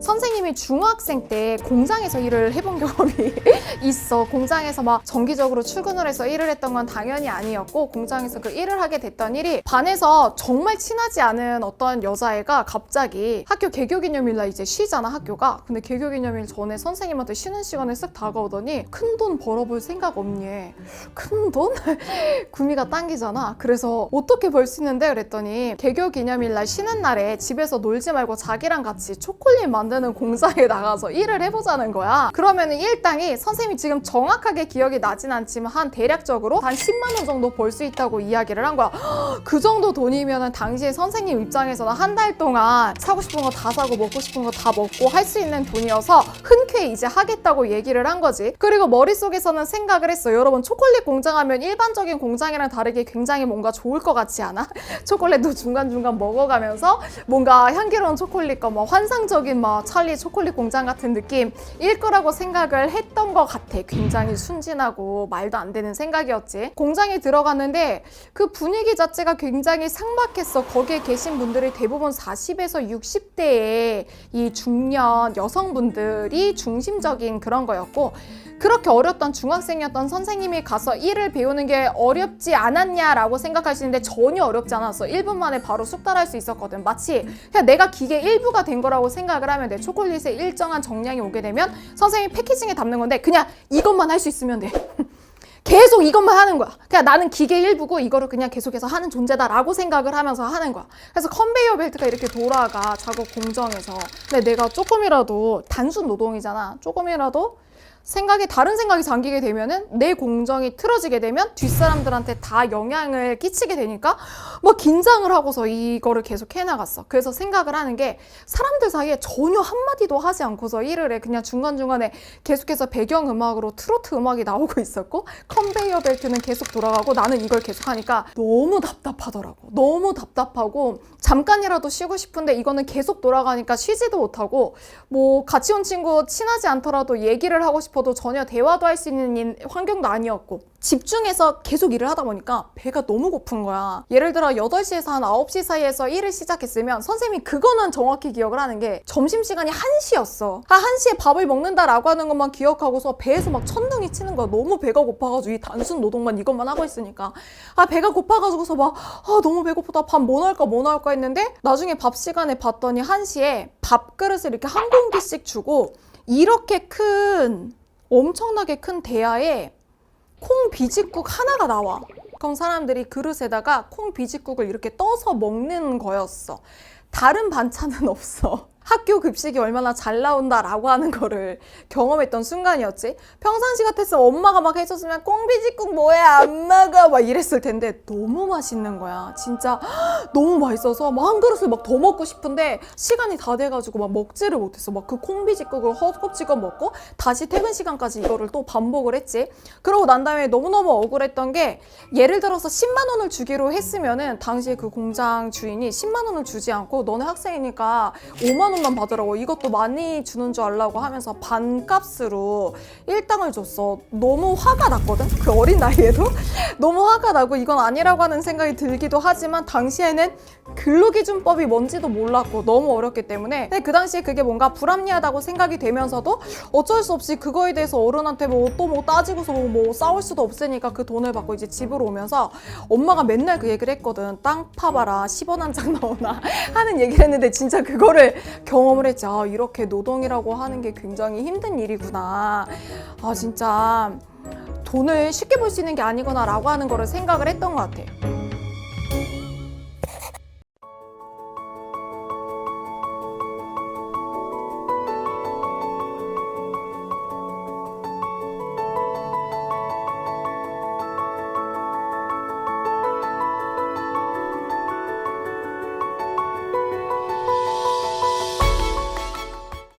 선생님이 중학생 때 공장에서 일을 해본 경험이 있어. 공장에서 막 정기적으로 출근을 해서 일을 했던 건 당연히 아니었고, 공장에서 그 일을 하게 됐던 일이 반에서 정말 친하지 않은 어떤 여자애가 갑자기 학교 개교 기념일 날 이제 쉬잖아, 학교가. 근데 개교 기념일 전에 선생님한테 쉬는 시간에 쓱 다가오더니 큰 돈 벌어볼 생각 없니? 큰 돈? 구미가 당기잖아. 그래서 어떻게 벌 수 있는데? 그랬더니 개교 기념일 날 쉬는 날에 집에서 놀지 말고 자기랑 같이 초콜릿 만 드는 공장에 나가서 일을 해보자는 거야. 그러면은 일당이 선생님이 지금 정확하게 기억이 나진 않지만 한 대략적으로 한 10만 원 정도 벌 수 있다고 이야기를 한 거야. 그 정도 돈이면은 당시에 선생님 입장에서는 한 달 동안 사고 싶은 거 다 사고 먹고 싶은 거 다 먹고 할 수 있는 돈이어서 흔쾌히 이제 하겠다고 얘기를 한 거지. 그리고 머릿속에서는 생각을 했어. 여러분 초콜릿 공장하면 일반적인 공장이랑 다르게 굉장히 뭔가 좋을 것 같지 않아? 초콜릿도 중간중간 먹어가면서 뭔가 향기로운 초콜릿과 뭐 환상적인 막 찰리 초콜릿 공장 같은 느낌일 거라고 생각을 했던 것 같아. 굉장히 순진하고 말도 안 되는 생각이었지. 공장에 들어갔는데 그 분위기 자체가 굉장히 삭막했어. 거기에 계신 분들이 대부분 40에서 60대의 이 중년 여성분들이 중심적인 그런 거였고 그렇게 어렸던 중학생이었던 선생님이 가서 일을 배우는 게 어렵지 않았냐라고 있는데 전혀 어렵지 않았어. 1분 만에 바로 숙달할 수 있었거든. 마치 그냥 내가 기계 일부가 된 거라고 생각을 하면 돼. 초콜릿에 일정한 정량이 오게 되면 선생님이 패키징에 담는 건데 그냥 이것만 할 수 있으면 돼. 계속 이것만 하는 거야. 그냥 나는 기계 일부고 이거를 그냥 계속해서 하는 존재다라고 생각을 하면서 하는 거야. 그래서 컨베이어 벨트가 이렇게 돌아가 작업 공정에서. 근데 내가 조금이라도 단순 노동이잖아. 조금이라도 생각이 다른 생각이 잠기게 되면은 내 공정이 틀어지게 되면 뒷사람들한테 다 영향을 끼치게 되니까 막 긴장을 하고서 이거를 계속 해나갔어. 그래서 생각을 하는 게 사람들 사이에 전혀 한마디도 하지 않고서 일을 해. 그냥 중간중간에 계속해서 배경음악으로 트로트 음악이 나오고 있었고 컨베이어 벨트는 계속 돌아가고 나는 이걸 계속 하니까 너무 답답하더라고. 너무 답답하고 잠깐이라도 쉬고 싶은데 이거는 계속 돌아가니까 쉬지도 못하고 뭐 같이 온 친구 친하지 않더라도 얘기를 하고 싶어 도 전혀 대화도 할 수 있는 인- 환경도 아니었고 집중해서 계속 일을 하다 보니까 배가 너무 고픈 거야. 예를 들어 8시에서 한 9시 사이에서 일을 시작했으면 선생님이 그거는 정확히 기억을 하는 게 점심시간이 1시였어. 아, 1시에 밥을 먹는다라고 하는 것만 기억하고서 배에서 막 천둥이 치는 거야. 너무 배가 고파가지고 이 단순 노동만 이것만 하고 있으니까. 아, 배가 고파가지고서 막, 아, 너무 배고프다. 밥 뭐 나올까, 뭐 나올까 했는데 나중에 밥 시간에 봤더니 1시에 밥그릇을 이렇게 한 공기씩 주고 이렇게 큰, 엄청나게 큰 대야에 콩 비지국 하나가 나와. 그럼 사람들이 그릇에다가 콩 비지국을 이렇게 떠서 먹는 거였어. 다른 반찬은 없어. 학교 급식이 얼마나 잘 나온다라고 하는 거를 경험했던 순간이었지. 평상시 같았으면 엄마가 막 해줬으면 꽁비지국 뭐야 안 먹어 막 이랬을 텐데 너무 맛있는 거야. 진짜 너무 맛있어서 막 한 그릇을 막 더 먹고 싶은데 시간이 다 돼가지고 막 먹지를 못했어. 막 그 콩비지국을 허겁지겁 먹고 다시 퇴근 시간까지 이거를 또 반복을 했지. 그러고 난 다음에 너무너무 억울했던 게 예를 들어서 10만 원을 주기로 했으면은 당시에 그 공장 주인이 10만 원을 주지 않고 너네 학생이니까 5만 원만 받으라고 이것도 많이 주는 줄 알라고 하면서 반값으로 일당을 줬어. 너무 화가 났거든. 그 어린 나이에도 너무 화가 나고 이건 아니라고 하는 생각이 들기도 하지만 당시에는 근로기준법이 뭔지도 몰랐고 너무 어렵기 때문에 근데 그 당시에 그게 뭔가 불합리하다고 생각이 되면서도 어쩔 수 없이 그거에 대해서 어른한테 뭐 또뭐 따지고서 뭐, 뭐 싸울 수도 없으니까 그 돈을 받고 이제 집으로 오면서 엄마가 맨날 그 얘기를 했거든 땅 파봐라 10원 한장 나오나 하는 얘기를 했는데 진짜 그거를 경험을 했지 아 이렇게 노동이라고 하는 게 굉장히 힘든 일이구나 아 진짜 돈을 쉽게 벌 수 있는 게 아니구나라고 하는 거를 생각을 했던 것 같아.